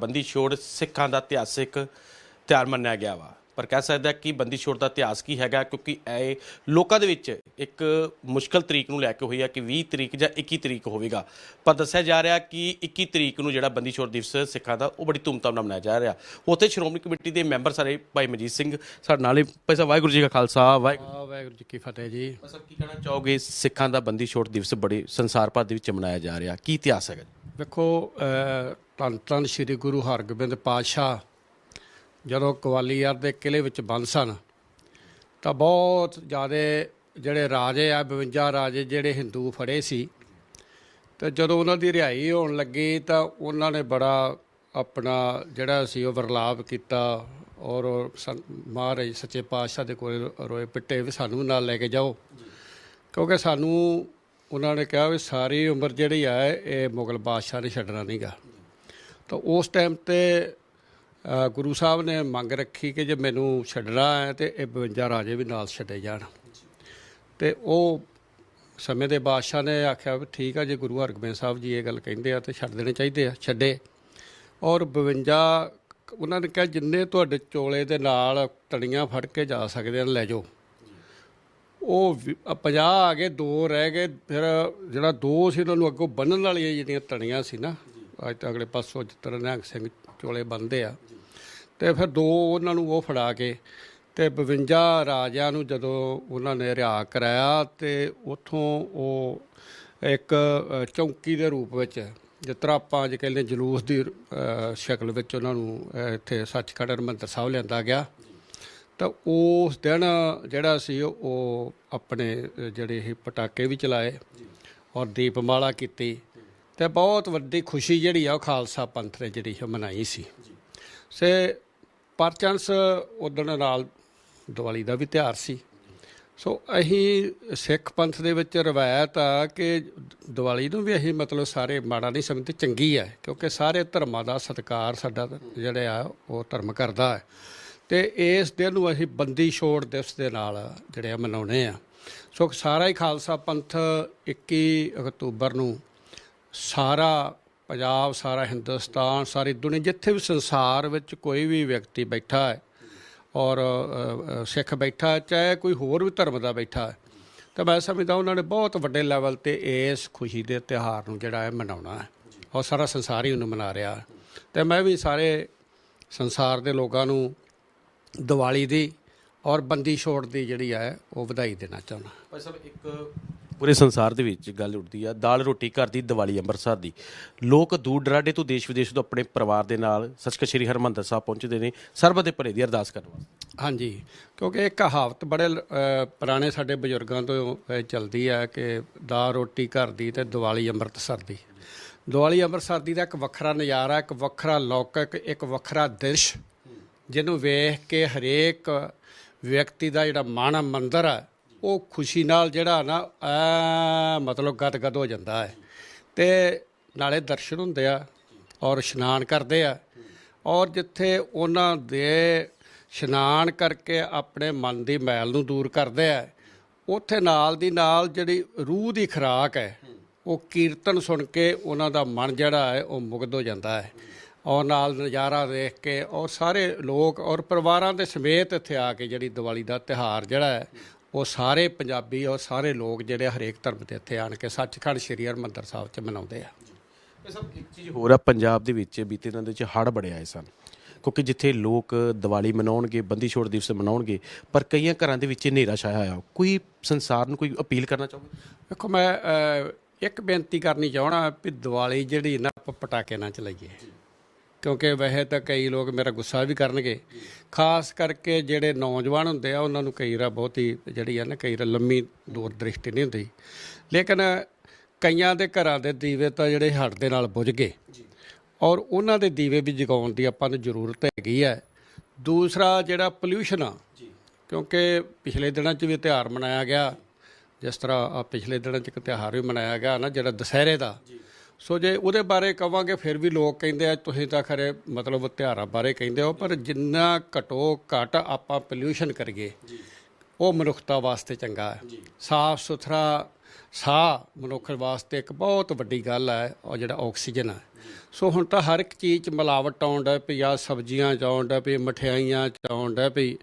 ਬੰਦੀ ਛੋੜ ਸਿੱਖਾਂ ਦਾ ਇਤਿਹਾਸਿਕ ਤਿਉਹਾਰ ਮੰਨਿਆ ਗਿਆ ਵਾ। ਪਰ ਕਹਿ ਸਕਦਾ ਕਿ ਬੰਦੀ ਛੋੜ ਦਾ ਇਤਿਹਾਸ ਕੀ ਹੈਗਾ ਕਿਉਂਕਿ ਇਹ ਲੋਕਾਂ ਦੇ ਵਿੱਚ ਇੱਕ ਮੁਸ਼ਕਲ ਤਰੀਕ ਨੂੰ ਲੈ ਕੇ ਹੋਈ ਹੈ ਕਿ 20 ਤਰੀਕ ਜਾਂ 21 ਤਰੀਕ ਹੋਵੇਗਾ। ਪਰ ਦੱਸਿਆ ਜਾ ਰਿਹਾ ਕਿ 21 ਤਰੀਕ ਨੂੰ ਜਿਹੜਾ ਬੰਦੀ ਛੋੜ ਦਿਵਸ ਸਿੱਖਾਂ ਦਾ ਉਹ ਬੜੀ ਧੂਮਧਾਮ ਨਾਲ ਮਨਾਇਆ ਜਾ ਰਿਹਾ। ਉੱਥੇ ਸ਼੍ਰੋਮਣੀ ਕਮੇਟੀ ਦੇ ਮੈਂਬਰ ਸਾਰੇ ਭਾਈ ਮਜੀਤ ਸਿੰਘ ਸਾਡੇ ਨਾਲ ਭਾਈ ਸਾਹਿਬ ਵਾਹਿਗੁਰੂ ਜੀ ਕਾ ਖਾਲਸਾ ਵਾਹਿਗੁਰੂ ਆ ਵਾਹਿਗੁਰੂ ਜੀ ਕੀ ਫਤਿਹ ਜੀ। ਸਾਹਿਬ ਕੀ ਕਹਿਣਾ ਚਾਹੋਗੇ? ਸਿੱਖਾਂ ਦਾ ਬੰਦੀ ਛੋੜ ਦਿਵਸ ਬੜੇ ਸੰਸਾਰ ਭਰ ਦੇ ਵਿੱਚ ਮਨਾਇਆ ਜਾ ਰਿਹਾ। ਕੀ ਇਤਿਹਾਸ ਹੈਗਾ ਜੀ? ਵੇਖੋ ਧੰਨ ਧੰਨ ਸ੍ਰੀ ਗੁਰੂ ਹਰਗੋਬਿੰਦ ਪਾਤਸ਼ਾਹ, ਜਦੋਂ ਗਵਾਲੀਅਰ ਦੇ ਕਿਲੇ ਵਿੱਚ ਬੰਦ ਸਨ, ਤਾਂ ਬਹੁਤ ਜ਼ਿਆਦਾ ਜਿਹੜੇ ਰਾਜੇ ਆ 52 ਰਾਜੇ ਜਿਹੜੇ ਹਿੰਦੂ ਫੜੇ ਸੀ, ਤੇ ਜਦੋਂ ਉਹਨਾਂ ਦੀ ਰਿਹਾਈ ਹੋਣ ਲੱਗੀ, ਤਾਂ ਉਹਨਾਂ ਨੇ ਬੜਾ ਆਪਣਾ ਜਿਹੜਾ ਸੀ ਉਹ ਵਰਲਾਪ ਕੀਤਾ ਔਰ ਸੰ- ਮਹਾਰਾਜ ਸੱਚੇ ਪਾਤਸ਼ਾਹ ਦੇ ਕੋਲ ਰੋਏ ਪਿੱਟੇ ਵੀ ਸਾਨੂੰ ਨਾਲ ਲੈ ਕੇ ਜਾਓ, ਕਿਉਂਕਿ ਸਾਨੂੰ ਉਹਨਾਂ ਨੇ ਕਿਹਾ ਵੀ ਸਾਰੀ ਉਮਰ ਜਿਹੜੀ ਆ, ਇਹ ਮੁਗਲ ਬਾਦਸ਼ਾਹ ਨੇ ਛੱਡਣਾ ਨਹੀਂਗਾ ਤਾਂ ਉਸ ਟਾਈਮ ਤੇ ਗੁਰੂ ਸਾਹਿਬ ਨੇ ਮੰਗ ਰੱਖੀ ਕਿ ਜੇ ਮੈਨੂੰ ਛੱਡਣਾ ਹੈ ਤੇ ਇਹ 52 ਰਾਜੇ ਵੀ ਨਾਲ ਛੱਡੇ ਜਾਣ। ਤੇ ਉਹ ਸਮੇਂ ਦੇ ਬਾਦਸ਼ਾਹ ਨੇ ਆਖਿਆ ਵੀ ਠੀਕ ਆ, ਜੇ ਗੁਰੂ ਹਰਗੋਬਿੰਦ ਸਾਹਿਬ ਜੀ ਇਹ ਗੱਲ ਕਹਿੰਦੇ ਆ ਤੇ ਛੱਡ ਦੇਣੇ ਚਾਹੀਦੇ ਆ, ਛੱਡੇ। ਔਰ 52 ਉਹਨਾਂ ਨੇ ਕਿਹਾ ਜਿੰਨੇ ਤੁਹਾਡੇ ਚੋਲੇ ਦੇ ਨਾਲ ਤੜੀਆਂ ਫੜ ਕੇ ਜਾ ਸਕਦੇ ਆ ਲੈ ਜਾਓ। ਉਹ ਵੀ- 50 ਆ ਗਏ, ਦੋ ਰਹਿ ਗਏ, ਫਿਰ ਜਿਹੜਾ ਦੋ ਸੀ ਉਹਨਾਂ ਨੂੰ ਅੱਗੋਂ ਬੰਨਣ ਵਾਲੀਆਂ ਜਿਹੜੀਆਂ ਤਣੀਆਂ ਸੀ ਨਾ, ਅੱਜ ਤਾਂ ਅਗਲੇ ਪਾਸੋਂ ਜਿੱਤਰ ਨਿਹੰਗ ਸਿੰਘ ਚੋਲੇ ਬੰਨਦੇ ਆ। ਤੇ ਫਿਰ ਦੋ ਉਹਨਾਂ ਨੂੰ ਉਹ ਫੜਾ ਕੇ ਤੇ 52 ਰਾਜਿਆਂ ਨੂੰ ਜਦੋਂ ਉਹਨਾਂ ਨੇ ਰਿਹਾ ਕਰਾਇਆ ਤੇ ਉਥੋਂ ਉਹ ਇੱਕ ਚੌਂਕੀ ਦੇ ਰੂਪ ਵਿੱਚ, ਜਿਸ ਆਪਾਂ ਅੱਜ ਕਹਿੰਦੇ ਜਲੂਸ ਦੀ ਸ਼ਕਲ ਵਿੱਚ ਉਹਨਾਂ ਨੂੰ ਇੱਥੇ ਸੱਚਖੰਡ ਹਰਿਮੰਦਰ ਸਾਹਿਬ ਲਿਆਂਦਾ ਗਿਆ। ਤਾਂ ਉਸ ਦਿਨ ਜਿਹੜਾ ਸੀ ਉਹ ਆਪਣੇ ਜਿਹੜੇ ਇਹ ਪਟਾਕੇ ਵੀ ਚਲਾਏ ਔਰ ਦੀਪਮਾਲਾ ਕੀਤੀ ਤੇ ਬਹੁਤ ਵੱਡੀ ਖੁਸ਼ੀ ਜਿਹੜੀ ਆ ਉਹ ਖਾਲਸਾ ਪੰਥ ਨੇ ਜਿਹੜੀ ਮਨਾਈ ਸੀ। ਸੇ ਪਰਚੰਸ ਉਦਣ ਨਾਲ ਦੀਵਾਲੀ ਦਾ ਵੀ ਤਿਉਹਾਰ ਸੀ। ਸੋ ਅਸੀਂ ਸਿੱਖ ਪੰਥ ਦੇ ਵਿੱਚ ਰਵਾਇਤ ਆ ਕਿ ਦੀਵਾਲੀ ਨੂੰ ਵੀ ਅਸੀਂ ਮਤਲਬ ਸਾਰੇ ਮਾੜਾ ਨਹੀਂ ਸਮਝਦੇ, ਚੰਗੀ ਹੈ ਕਿਉਂਕਿ ਸਾਰੇ ਧਰਮਾਂ ਦਾ ਸਤਿਕਾਰ ਸਾਡਾ ਜਿਹੜਾ ਆ ਉਹ ਧਰਮ ਕਰਦਾ ਹੈ। ਤੇ ਇਸ ਦਿਨ ਨੂੰ ਅਸੀਂ ਬੰਦੀ ਛੋੜ ਦਿਵਸ ਦੇ ਨਾਲ ਜਿਹੜੇ ਆ ਮਨਾਉਣੇ ਆ। ਸੋ ਸਾਰਾ ਹੀ ਖਾਲਸਾ ਪੰਥ 21 ਅਕਤੂਬਰ ਨੂੰ ਸਾਰਾ ਪੰਜਾਬ, ਸਾਰਾ ਹਿੰਦੁਸਤਾਨ, ਸਾਰੀ ਦੁਨੀਆ, ਜਿੱਥੇ ਵੀ ਸੰਸਾਰ ਵਿੱਚ ਕੋਈ ਵੀ ਵਿਅਕਤੀ ਬੈਠਾ ਹੈ ਔਰ ਸਿੱਖ ਬੈਠਾ ਚਾਹੇ ਕੋਈ ਹੋਰ ਵੀ ਧਰਮ ਦਾ ਬੈਠਾ ਹੈ, ਤਾਂ ਮੈਂ ਸਮਝਦਾ ਉਹਨਾਂ ਨੇ ਬਹੁਤ ਵੱਡੇ ਲੈਵਲ ਤੇ ਇਸ ਖੁਸ਼ੀ ਦੇ ਤਿਉਹਾਰ ਨੂੰ ਜਿਹੜਾ ਹੈ ਮਨਾਉਣਾ ਹੈ। ਔਰ ਸਾਰਾ ਸੰਸਾਰ ਹੀ ਉਹਨੂੰ ਮਨਾ ਰਿਹਾ ਹੈ। ਤੇ ਮੈਂ ਵੀ ਸਾਰੇ ਸੰਸਾਰ ਦੇ ਲੋਕਾਂ ਨੂੰ ਦੀਵਾਲੀ ਦੀ ਔਰ ਬੰਦੀ ਛੋੜ ਦੀ ਜਿਹੜੀ ਹੈ ਉਹ ਵਧਾਈ ਦੇਣਾ ਚਾਹੁੰਦਾ। ਭਾਈ ਸਾਹਿਬ ਇੱਕ ਪੂਰੇ ਸੰਸਾਰ ਦੇ ਵਿੱਚ ਗੱਲ ਉੱਠਦੀ ਆ ਦਾਲ ਰੋਟੀ ਘਰ ਦੀ ਦੀਵਾਲੀ ਅੰਮ੍ਰਿਤਸਰ ਦੀ। ਲੋਕ ਦੂਰ ਦਰਾਡੇ ਤੋਂ ਦੇਸ਼ ਵਿਦੇਸ਼ ਤੋਂ ਆਪਣੇ ਪਰਿਵਾਰ ਦੇ ਨਾਲ ਸੱਚਖੰਡ ਸ੍ਰੀ ਹਰਿਮੰਦਰ ਸਾਹਿਬ ਪਹੁੰਚਦੇ ਨੇ। ਸਰਬਤ ਦੇ ਭਲੇ ਦੀ ਅਰਦਾਸ ਕਰਨ ਵਾਸਤੇ। ਹਾਂਜੀ ਕਿਉਂਕਿ ਇਹ ਕਹਾਵਤ ਬੜੇ ਪੁਰਾਣੇ ਸਾਡੇ ਬਜ਼ੁਰਗਾਂ ਤੋਂ ਚੱਲਦੀ ਹੈ ਕਿ ਦਾ ਰੋਟੀ ਘਰ ਦੀ ਤੇ ਦੀਵਾਲੀ ਅੰਮ੍ਰਿਤਸਰ ਦੀ। ਦੀਵਾਲੀ ਅੰਮ੍ਰਿਤਸਰ ਦੀ ਦਾ ਇੱਕ ਵੱਖਰਾ ਨਜ਼ਾਰਾ ਇੱਕ ਵੱਖਰਾ ਲੌਕਿਕ ਇੱਕ ਵੱਖਰਾ ਦ੍ਰਿਸ਼ ਜਿਹਨੂੰ ਵੇਖ ਕੇ ਹਰੇਕ ਵਿਅਕਤੀ ਦਾ ਜਿਹੜਾ ਮਨ ਮੰਦਰ ਹੈ ਉਹ ਖੁਸ਼ੀ ਨਾਲ ਜਿਹੜਾ ਨਾ, ਐ ਮਤਲਬ ਗਦਗਦ ਹੋ ਜਾਂਦਾ ਹੈ। ਤੇ ਨਾਲੇ ਦਰਸ਼ਨ ਹੁੰਦੇ ਆ ਔਰ ਇਸ਼ਨਾਨ ਕਰਦੇ ਆ। ਔਰ ਜਿੱਥੇ ਉਹਨਾਂ ਦੇ ਇਸ਼ਨਾਨ ਕਰਕੇ ਆਪਣੇ ਮਨ ਦੀ ਮੈਲ ਨੂੰ ਦੂਰ ਕਰਦੇ ਆ, ਉੱਥੇ ਨਾਲ ਦੀ ਨਾਲ ਜਿਹੜੀ ਰੂਹ ਦੀ ਖੁਰਾਕ ਹੈ, ਉਹ ਕੀਰਤਨ ਸੁਣ ਕੇ ਉਹਨਾਂ ਦਾ ਮਨ ਜਿਹੜਾ ਹੈ, ਉਹ ਮੁਗਧ ਹੋ ਜਾਂਦਾ ਹੈ। ਔਰ ਨਾਲ ਨਜ਼ਾਰਾ ਦੇਖ ਕੇ ਔਰ ਸਾਰੇ ਲੋਕ ਔਰ ਪਰਿਵਾਰਾਂ ਦੇ ਸਮੇਤ ਇੱਥੇ ਆ ਕੇ ਜਿਹੜੀ ਦੀਵਾਲੀ ਦਾ ਤਿਹਾਰ ਜਿਹੜਾ ਹੈ ਉਹ ਸਾਰੇ ਪੰਜਾਬੀ ਔਰ ਸਾਰੇ ਲੋਕ ਜਿਹੜੇ ਹਰੇਕ ਧਰਮ ਦੇ ਇੱਥੇ ਆਣ ਕੇ ਸੱਚਖੰਡ ਸ੍ਰੀ ਹਰਿਮੰਦਰ ਸਾਹਿਬ 'ਚ ਮਨਾਉਂਦੇ ਆ। ਇਹ ਸਭ ਇੱਕ ਚੀਜ਼ ਹੋਰ ਆ ਪੰਜਾਬ ਦੇ ਵਿੱਚ ਬੀਤੇ ਦਿਨਾਂ ਦੇ ਵਿੱਚ ਹੜ੍ਹ ਬੜੇ ਆਏ ਸਨ। ਕਿਉਂਕਿ ਜਿੱਥੇ ਲੋਕ ਦੀਵਾਲੀ ਮਨਾਉਣਗੇ ਬੰਦੀ ਛੋੜ ਦਿਵਸ ਮਨਾਉਣਗੇ ਪਰ ਕਈਆਂ ਘਰਾਂ ਦੇ ਵਿੱਚ ਹਨੇਰਾ ਛਾਇਆ ਹੋਇਆ। ਕੋਈ ਸੰਸਾਰ ਨੂੰ ਕੋਈ ਅਪੀਲ ਕਰਨਾ ਚਾਹੋਗੇ? ਵੇਖੋ ਮੈਂ ਇੱਕ ਬੇਨਤੀ ਕਰਨੀ ਚਾਹਣਾ ਵੀ ਦੀਵਾਲੀ ਜਿਹੜੀ ਨਾ ਪਟਾਕੇ ਨਾ ਚਲਾਈਏ। ਕਿਉਂਕਿ ਵੈਸੇ ਤਾਂ ਕਈ ਲੋਕ ਮੇਰਾ ਗੁੱਸਾ ਵੀ ਕਰਨਗੇ। ਖਾਸ ਕਰਕੇ ਜਿਹੜੇ ਨੌਜਵਾਨ ਹੁੰਦੇ ਆ ਉਹਨਾਂ ਨੂੰ ਕਈ ਰਾ ਬਹੁਤੀ ਜਿਹੜੀ ਆ ਨਾ ਕਈ ਰਾ ਲੰਮੀ ਦੂਰ ਦ੍ਰਿਸ਼ਟੀ ਨਹੀਂ ਹੁੰਦੀ। ਲੇਕਿਨ ਕਈਆਂ ਦੇ ਘਰਾਂ ਦੇ ਦੀਵੇ ਤਾਂ ਜਿਹੜੇ ਹੜ ਦੇ ਨਾਲ ਬੁਝ ਗਏ। ਔਰ ਉਹਨਾਂ ਦੇ ਦੀਵੇ ਵੀ ਜਗਾਉਣ ਦੀ ਆਪਾਂ ਨੂੰ ਜ਼ਰੂਰਤ ਹੈਗੀ ਹੈ ਦੂਸਰਾ ਜਿਹੜਾ ਪੋਲਿਊਸ਼ਨ ਆ ਕਿਉਂਕਿ ਪਿਛਲੇ ਦਿਨਾਂ 'ਚ ਵੀ ਤਿਉਹਾਰ ਮਨਾਇਆ ਗਿਆ। ਜਿਸ ਤਰ੍ਹਾਂ ਆ ਪਿਛਲੇ ਦਿਨਾਂ 'ਚ ਇੱਕ ਤਿਉਹਾਰ ਵੀ ਮਨਾਇਆ ਗਿਆ ਨਾ ਜਿਹੜਾ ਦੁਸਹਿਰੇ ਦਾ। ਸੋ ਜੇ ਉਹਦੇ ਬਾਰੇ ਕਵਾਂਗੇ ਫਿਰ ਵੀ ਲੋਕ ਕਹਿੰਦੇ ਆ ਤੁਸੀਂ ਤਾਂ ਖਰੇ ਮਤਲਬ ਤਿਉਹਾਰਾਂ ਬਾਰੇ ਕਹਿੰਦੇ ਹੋ ਪਰ ਜਿੰਨਾ ਘਟੋ ਘਟ ਆਪਾਂ ਪੋਲਿਊਸ਼ਨ ਕਰੀਏ ਉਹ ਮਨੁੱਖਤਾ ਵਾਸਤੇ ਚੰਗਾ ਹੈ। ਸਾਫ਼ ਸੁਥਰਾ ਸਾਹ ਮਨੁੱਖ ਵਾਸਤੇ ਇੱਕ ਬਹੁਤ ਵੱਡੀ ਗੱਲ ਹੈ ਉਹ ਜਿਹੜਾ ਆਕਸੀਜਨ ਹੈ। ਸੋ ਹੁਣ ਤਾਂ ਹਰ ਇੱਕ ਚੀਜ਼ 'ਚ ਮਿਲਾਵਟ ਆਉਣ ਡੈ ਪਈ ਆ ਸਬਜ਼ੀਆਂ ਡੈ ਪਈ ਮਠਿਆਈਆਂ ਡੈ ਪਈ।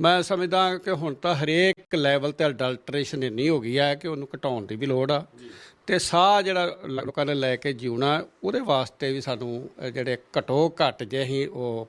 ਮੈਂ ਸਮਝਦਾ ਕਿ ਹੁਣ ਤਾਂ ਹਰੇਕ ਲੈਵਲ ਤੇ ਅਡਲਟਰੇਸ਼ਨ ਇੰਨੀ ਹੋ ਗਈ ਹੈ ਕਿ ਉਹਨੂੰ ਘਟਾਉਣ ਦੀ ਵੀ ਲੋੜ ਆ। ਤੇ ਸਾਹ ਜਿਹੜਾ ਲੋਕਾਂ ਨੇ ਲੈ ਕੇ ਜਿਉਣਾ, ਉਹਦੇ ਵਾਸਤੇ ਵੀ ਸਾਨੂੰ ਜਿਹੜੇ ਘਟੋ ਘਟ ਜੇ ਅਸੀਂ ਉਹ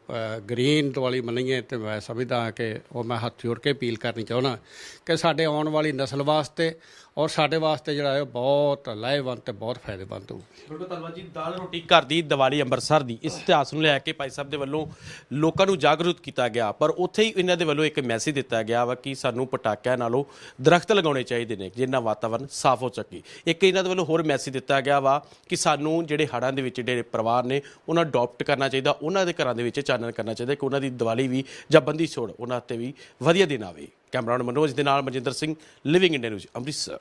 ਗ੍ਰੀਨ ਦੀਵਾਲੀ ਮੰਨੀਏ ਤੇ ਮੈਂ ਸਮਝਦਾ ਕਿ ਉਹ ਮੈਂ ਹੱਥ ਜੋੜ ਕੇ ਅਪੀਲ ਕਰਨੀ ਚਾਹੁੰਦਾ ਕਿ ਸਾਡੇ ਆਉਣ ਵਾਲੀ ਨਸਲ ਵਾਸਤੇ ਔਰ ਸਾਡੇ ਵਾਸਤੇ ਜਿਹੜਾ ਹੈ ਉਹ ਬਹੁਤ ਲਾਹੇਵੰਦ ਤੇ ਬਹੁਤ ਫਾਇਦੇਮੰਦ ਹੋਊ। ਬਿਲਕੁਲ ਧੰਨਵਾਦ ਜੀ। ਦਾਲ ਰੋਟੀ ਘਰ ਦੀ ਦੀਵਾਲੀ ਅੰਮ੍ਰਿਤਸਰ ਦੀ, ਇਸ ਇਤਿਹਾਸ ਨੂੰ ਲੈ ਕੇ ਭਾਈ ਸਾਹਿਬ ਦੇ ਵੱਲੋਂ ਲੋਕਾਂ ਨੂੰ ਜਾਗਰੂਕ ਕੀਤਾ ਗਿਆ, ਪਰ ਉੱਥੇ ਹੀ ਇਹਨਾਂ ਦੇ ਵੱਲੋਂ ਇੱਕ ਮੈਸੇਜ ਦਿੱਤਾ ਗਿਆ ਵਾ ਕਿ ਸਾਨੂੰ ਪਟਾਕਿਆਂ ਨਾਲੋਂ ਦਰਖਤ ਲਗਾਉਣੇ ਚਾਹੀਦੇ ਨੇ, ਜਿੰਨਾ ਵਾਤਾਵਰਨ ਸਾਫ਼ ਹੋ ਸਕੇ। ਇੱਕ ਇਹਨਾਂ ਦੇ ਵੱਲੋਂ ਹੋਰ ਮੈਸੇਜ ਦਿੱਤਾ ਗਿਆ ਵਾ ਕਿ ਸਾਨੂੰ ਜਿਹੜੇ ਹੜ੍ਹਾਂ ਦੇ ਵਿੱਚ ਜਿਹੜੇ ਪਰਿਵਾਰ ਨੇ, ਉਹਨਾਂ ਅਡਾਪਟ ਕਰਨਾ ਚਾਹੀਦਾ, ਉਹਨਾਂ ਦੇ ਘਰਾਂ ਦੇ ਵਿੱਚ ਚਾਨਣ ਕਰਨਾ ਚਾਹੀਦਾ ਕਿ ਉਹਨਾਂ ਦੀ ਦੀਵਾਲੀ ਵੀ ਜਾਂ ਬੰਦੀ ਛੋੜ ਉਹਨਾਂ ਤੇ ਵੀ ਵਧੀਆ ਦਿਨ ਆਵੇ। ਕੈਮਰਾਮੈਨ ਮਨੋਜ ਦੇ ਨਾਲ Manjinder Singh living India news Amritsar.